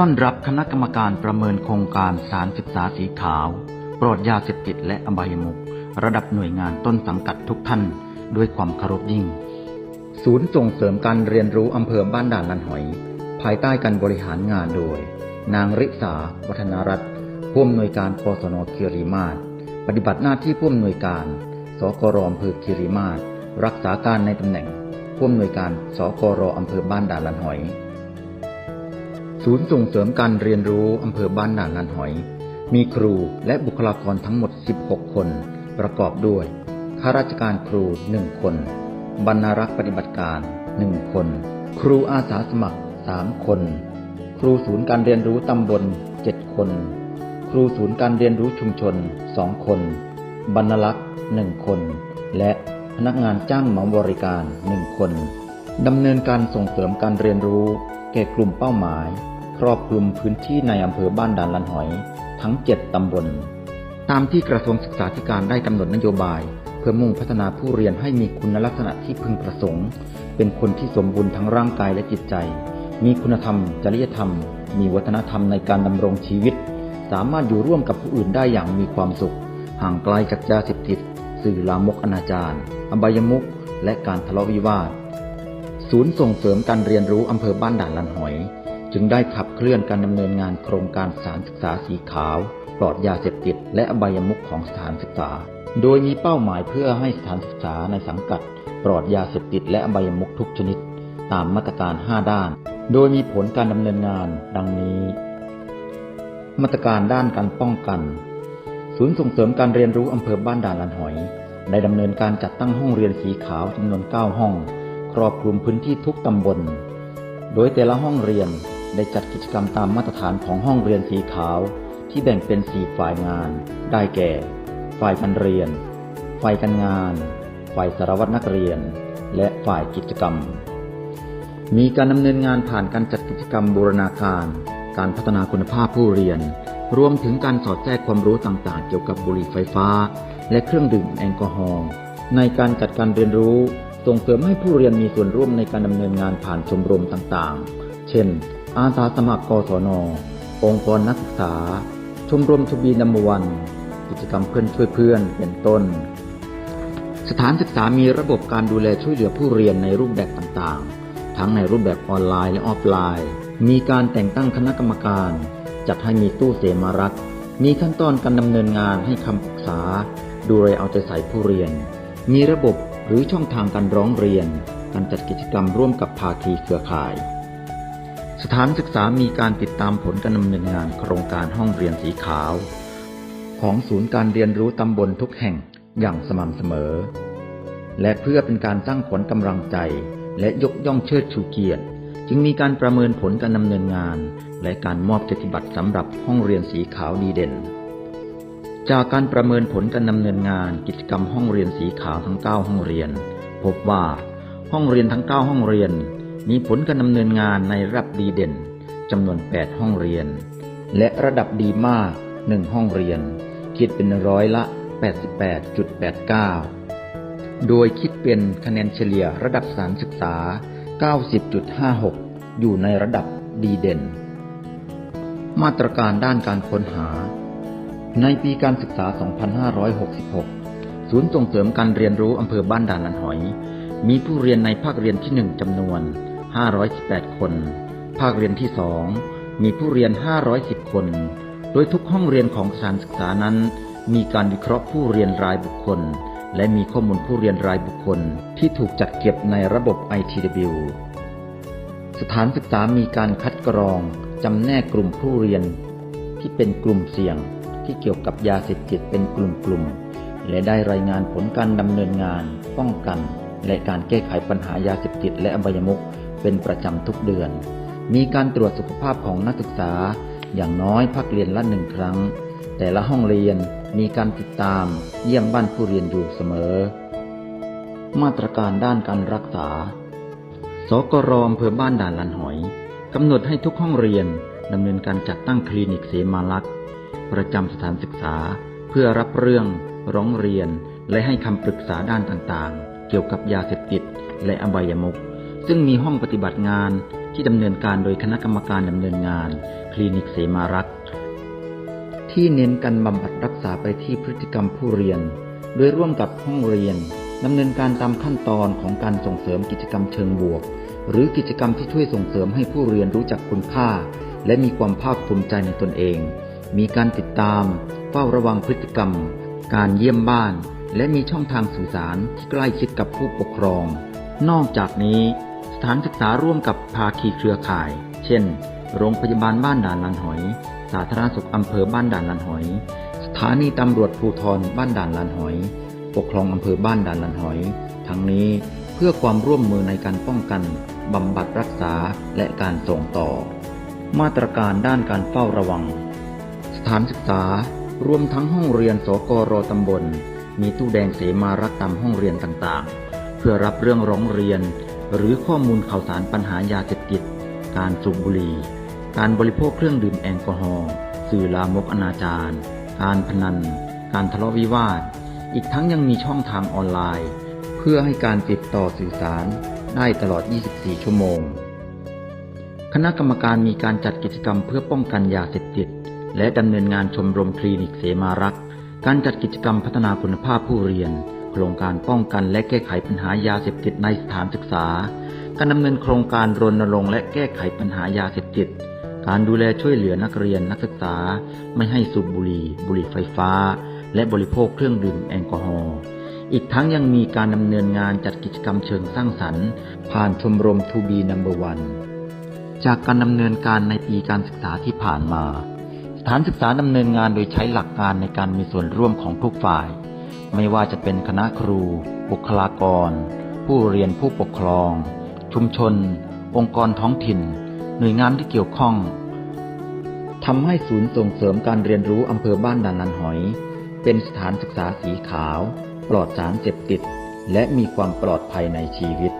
ต้อนรับคณะกรรมการประเมินโครงการสารศึกษาสีขาว ปลอดยาเสพติดและอบายมุขระดับหน่วยงานต้นสังกัดทุกท่าน ด้วยความเคารพยิ่ง ศูนย์ส่งเสริมการเรียนรู้อำเภอบ้านด่านลันหอย ภายใต้การบริหารงานโดย นางริษา วัฒนรัตน์ผู้อำนวยการปสนคีรีมาศปฏิบัติหน้าที่ผู้อำนวยการ สกรอำเภอคีรีมาศรักษาการในตำแหน่งผู้อำนวยการสกรอำเภอบ้านด่านลันหอย ศูนย์ส่งเสริมการเรียนรู้อำเภอบ้านด่านลันหอย มีครูและบุคลากรทั้งหมด 16 คน ประกอบด้วย ข้าราชการครู 1 คน บรรณารักษ์ปฏิบัติการ 1 คน ครูอาสาสมัคร 3 คน ครูศูนย์การเรียนรู้ตำบล 7 คน ครูศูนย์การเรียนรู้ชุมชน 2 คน บรรณารักษ์ 1 คน และพนักงานจ้างเหมาบริการ 1 คนดำเนินการส่งเสริมการเรียนรู้แก่กลุ่มเป้าหมาย ครอบคลุมพื้นที่ในอำเภอบ้านด่านลันหอย ทั้ง 7 ตำบล ตามที่กระทรวงศึกษาธิการได้กำหนดนโยบาย เพื่อมุ่งพัฒนาผู้เรียนให้มีคุณลักษณะที่พึงประสงค์ เป็นคนที่สมบูรณ์ทั้งร่างกายและจิตใจ มีคุณธรรม จริยธรรม มีวัฒนธรรมในการดำรงชีวิต สามารถอยู่ร่วมกับผู้อื่นได้อย่างมีความสุข ห่างไกลจากยาเสพติด สื่อลามกอนาจารอบายมุขและการทะเลาะวิวาท ศูนย์ส่งเสริมการเรียนรู้อำเภอบ้านด่านลันหอย จึงได้ขับเคลื่อนการดำเนินงานโครงการสถารศึกษาสีขาว ปลอดยาเสพติด และอบายมุขของสถานศึกษา โดยมีเป้าหมายเพื่อให้สถานศึกษาในสังกัด ปลอดยาเสพติดและอบายมุขทุกชนิด ตามมาตรการ 5 ด้าน โดยมีผลการดำเนินงาน ดังนี้ มาตรการด้านการป้องกัน ศูนย์ส่งเสริมการเรียนรู้อำเภอบ้านด่านลันหอย ได้ดำเนินการจัดตั้งห้องเรียนสีขาวจำนวน 9 ห้อง ครอบคลุมพื้นที่ทุกตำบล โดยแต่ละห้องเรียน ได้จัดกิจกรรมตามมาตรฐานของห้องเรียนสีขาว ที่แบ่งเป็นสี่ฝ่ายงาน ได้แก่ ฝ่ายการเรียน ฝ่ายการงาน ฝ่ายสารวัตรนักเรียน และฝ่ายกิจกรรม มีการดำเนินงานผ่านการจัดกิจกรรมบูรณาการ การพัฒนาคุณภาพผู้เรียน รวมถึงการสอดแทรกความรู้ต่างๆ เกี่ยวกับบุหรี่ไฟฟ้า และเครื่องดื่มแอลกอฮอล์ในการจัดการเรียนรู้ส่งเสริมให้ผู้เรียนมีส่วนร่วมในการดำเนินงานผ่านชมรมต่างๆ เช่น อาสาสมัครกศนองค์กรนักศึกษา ชมรมทบีนัมวัน กิจกรรมเพื่อนช่วยเพื่อนเป็นต้น สถานศึกษามีระบบการดูแลช่วยเหลือผู้เรียนในรูปแบบต่างๆ ทั้งในรูปแบบออนไลน์และออฟไลน์ มีการแต่งตั้งคณะกรรมการ จัดให้มีตู้เสมารักษ์มีขั้นตอนการดำเนินงานให้คำปรึกษา ดูแลเอาใจใส่ผู้เรียน มีระบบหรือช่องทางการร้องเรียน การจัดกิจกรรมร่วมกับภาคีเครือข่าย สถานศึกษามีการติดตามผลการดำเนินงานโครงการห้องเรียนสีขาว ของศูนย์การเรียนรู้ตำบลทุกแห่งอย่างสม่ำเสมอ และเพื่อเป็นการสร้างขวัญกำลังใจ และยกย่องเชิดชูเกียรติ จึงมีการประเมินผลการดำเนินงาน และการมอบเกียรติบัตรสำหรับห้องเรียนสีขาวดีเด่น จากการประเมินผลการดำเนินงานกิจกรรมห้องเรียนสีขาวทั้ง 9 ห้องเรียน พบว่าห้องเรียนทั้ง 9 ห้องเรียน มีผลการดำเนินงานในระดับดีเด่นจำนวน 8 ห้องเรียน และระดับดีมาก 1 ห้องเรียน คิดเป็นร้อยละ 88.89 โดยคิดเป็นคะแนนเฉลี่ยระดับสารศึกษา 90.56 อยู่ในระดับดีเด่น มาตรการด้านการค้นหา ในปีการศึกษา 2566 ศูนย์ส่งเสริมการเรียนรู้อำเภอบ้านด่านลันหอย มีผู้เรียนในภาคเรียนที่ 1จำนวน 518 คน ภาคเรียนที่2มีผู้เรียน 510 คน โดยทุกห้องเรียนของสถานศึกษานั้น มีการวิเคราะห์ผู้เรียนรายบุคคล และมีข้อมูลผู้เรียนรายบุคคล ที่ถูกจัดเก็บในระบบ ITW สถานศึกษามีการคัดกรองจำแนกกลุ่มผู้เรียน ที่เป็นกลุ่มเสี่ยงที่เกี่ยวกับยาเสพติดเป็นกลุ่มๆ และได้รายงานผลการดำเนินงาน ป้องกัน และการแก้ไขปัญหายาเสพติดและอบายมุข เป็นประจำทุกเดือน มีการตรวจสุขภาพของนักศึกษา อย่างน้อยพักเรียนละหนึ่งครั้ง แต่ละห้องเรียนมีการติดตาม เยี่ยมบ้านผู้เรียนอยู่เสมอ มาตรการด้านการรักษา สกรอำเภอบ้านด่านลันหอยกำหนดให้ทุกห้องเรียนดำเนินการจัดตั้งคลินิกเสมาลักษ์ประจำสถานศึกษา เพื่อรับเรื่องร้องเรียน และให้คำปรึกษาด้านต่างๆ เกี่ยวกับยาเสพติดและอบายมุข ซึ่งมีห้องปฏิบัติงานที่ดำเนินการโดยคณะกรรมการดำเนินงาน คลินิกเสมารักษ์ที่เน้นการบำบัดรักษาไปที่พฤติกรรมผู้เรียน โดยร่วมกับห้องเรียนดำเนินการตามขั้นตอนของการส่งเสริมกิจกรรมเชิงบวก หรือกิจกรรมที่ช่วยส่งเสริมให้ผู้เรียนรู้จักคุณค่า และมีความภาคภูมิใจในตนเอง มีการติดตาม เฝ้าระวังพฤติกรรม การเยี่ยมบ้าน และมีช่องทางสื่อสารที่ใกล้ชิดกับผู้ปกครอง นอกจากนี้ ถานศึกษาร่วมกับภาคีเครือข่าย เช่น โรงพยาบาลบ้านด่านลันหอย สาธารณสุขอำเภอบ้านด่านลันหอย สถานีตำรวจภูธรบ้านด่านลันหอย ปกครองอำเภอบ้านด่านลันหอย ทั้งนี้เพื่อความร่วมมือในการป้องกันบำบัดรักษาและการส่งต่อ มาตรการด้านการเฝ้าระวัง สถานศึกษารวมทั้งห้องเรียนสกรตำบล มีตู้แดงเสมารักตามห้องเรียนต่างๆ เพื่อรับเรื่องร้องเรียน หรือข้อมูลข่าวสารปัญหายาเสพติด การสูบบุหรี่ การบริโภคเครื่องดื่มแอลกอฮอล์ สื่อลามกอนาจารการพนัน การทะเลาะวิวาท อีกทั้งยังมีช่องทางออนไลน์ เพื่อให้การติดต่อสื่อสารได้ตลอด 24 ชั่วโมง คณะกรรมการมีการจัดกิจกรรมเพื่อป้องกันยาเสพติด และดำเนินงานชมรมคลินิกเสมารักษ์การจัดกิจกรรมพัฒนาคุณภาพผู้เรียน โครงการป้องกันและแก้ไขปัญหายาเสพติดในสถานศึกษา การดำเนินโครงการรณรงค์และแก้ไขปัญหายาเสพติด การดูแลช่วยเหลือนักเรียนนักศึกษา ไม่ให้สูบบุหรี่ บุหรี่ไฟฟ้า และบริโภคเครื่องดื่มแอลกอฮอล์อีกทั้งยังมีการดำเนินงานจัดกิจกรรมเชิงสร้างสรรค์ ผ่านชมรม To Be Number One จากการดำเนินการในปีการศึกษาที่ผ่านมา สถานศึกษาดำเนินงานโดยใช้หลักการในการมีส่วนร่วมของทุกฝ่าย ไม่ว่าจะเป็นคณะครู บุคลากร ผู้เรียนผู้ปกครอง ชุมชน องค์กรท้องถิ่น หน่วยงานที่เกี่ยวข้องทำให้ศูนย์ส่งเสริมการเรียนรู้อำเภอบ้านด่านนันหอย เป็นสถานศึกษาสีขาว ปลอดสารเสพติด และมีความปลอดภัยในชีวิต